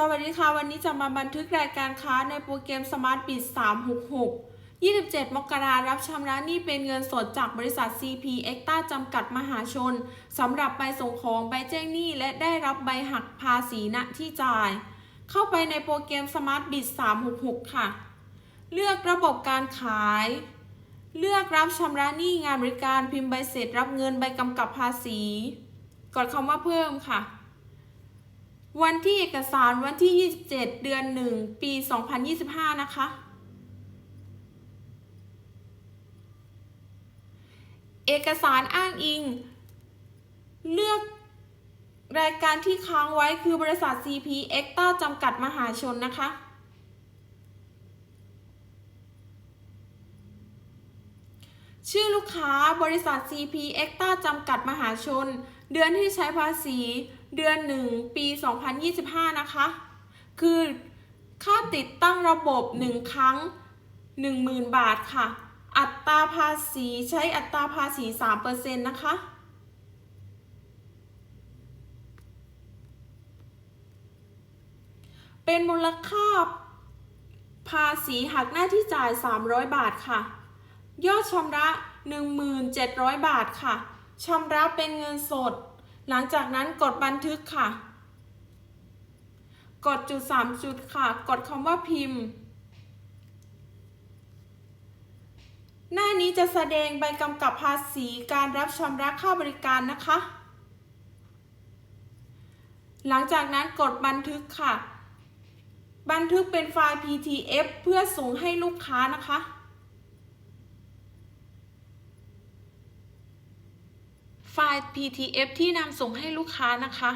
สวัสดีค่ะวันนี้จะมาบันทึกรายการค้าในโปรแกรม Smart b i t 366 27 มกรารับชำระหนี้เป็นเงินสดจากบริษัท CP e x t a จำกัดมหาชนสำหรับใบส่งของใบแจ้งหนี้และได้รับใบหักภาษีณที่จ่าย เข้าไปในโปรแกรม Smart b i t 366 ค่ะ เลือกระบบการขาย เลือกรับชำระหนี้งานบริการพิมพ์ใบเสร็จรับเงินใบกำกับภาษี กดคำว่าเพิ่มค่ะ วันที่เอกสารวันที่ 27 เดือน 1 ปี 2025 นะคะ เอกสารอ้างอิง เลือกรายการที่ค้างไว้คือบริษัท CP e x t a จำกัดมหาชนนะคะ ชื่อลูกค้าบริษัท CP e x t a จำกัดมหาชน เดือนที่ใช้ภาษี เดือน 1 ปี 2025 นะคะ คือค่าติดตั้งระบบ 1 ครั้ง 10,000 บาทค่ะ อัตราภาษีใช้อัตราภาษี 3%นะคะ เป็นมูลค่าภาษีหักหน้าที่จ่าย 300 บาทค่ะ ยอดชำระ 1,700 บาทค่ะชำระเป็นเงินสด หลังจากนั้นกดบันทึกค่ะ กดจุด 3 จุดค่ะ กดคำว่าพิมพ์ หน้านี้จะแสดงใบกำกับภาษีการรับชำระค่าบริการนะคะ หลังจากนั้นกดบันทึกค่ะ บันทึกเป็นไฟล์ PTF เพื่อส่งให้ลูกค้านะคะ ไฟล์ PTF ที่นำส่งให้ลูกค้านะคะ